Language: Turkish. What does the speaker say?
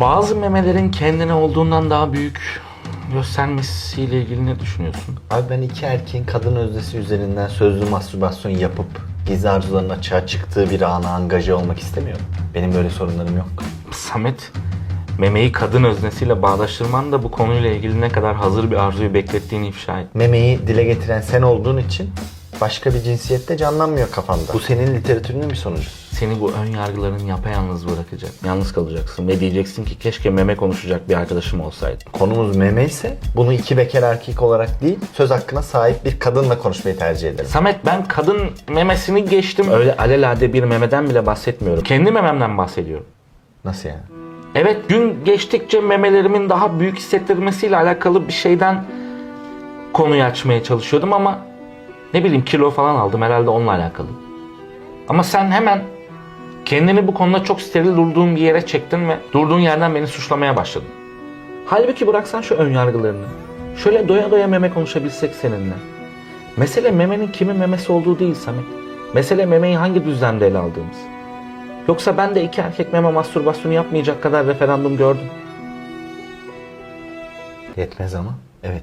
Bazı memelerin kendine olduğundan daha büyük göstermesiyle ilgili ne düşünüyorsun? Abi ben iki erkeğin kadın öznesi üzerinden sözlü mastürbasyon yapıp gizli arzuların açığa çıktığı bir ana angaje olmak istemiyorum. Benim böyle sorunlarım yok. Samet, memeyi kadın öznesiyle bağdaştırman da bu konuyla ilgili ne kadar hazır bir arzuyu beklettiğini ifşa et. Memeyi dile getiren sen olduğun için başka bir cinsiyette canlanmıyor kafanda. Bu senin literatürünün bir sonucu. Seni bu ön yargıların yapayalnız bırakacak. Yalnız kalacaksın ve diyeceksin ki keşke meme konuşacak bir arkadaşım olsaydı. Konumuz meme ise bunu iki bekar erkek olarak değil söz hakkına sahip bir kadınla konuşmayı tercih ederim. Samet ben kadın memesini geçtim. Öyle alelade bir memeden bile bahsetmiyorum. Kendi mememden bahsediyorum. Nasıl yani? Evet gün geçtikçe memelerimin daha büyük hissettirmesiyle alakalı bir şeyden konuyu açmaya çalışıyordum ama ne bileyim kilo falan aldım herhalde onunla alakalı. Ama sen hemen kendini bu konuda çok steril durduğun bir yere çektin ve durduğun yerden beni suçlamaya başladın. Halbuki bıraksan şu ön yargılarını. Şöyle doya doya meme konuşabilsek seninle. Mesele memenin kimin memesi olduğu değil Samet. Mesele memeyi hangi düzlemde ele aldığımız. Yoksa ben de iki erkek meme mastürbasyonu yapmayacak kadar referandum gördüm. Yetmez ama. Evet.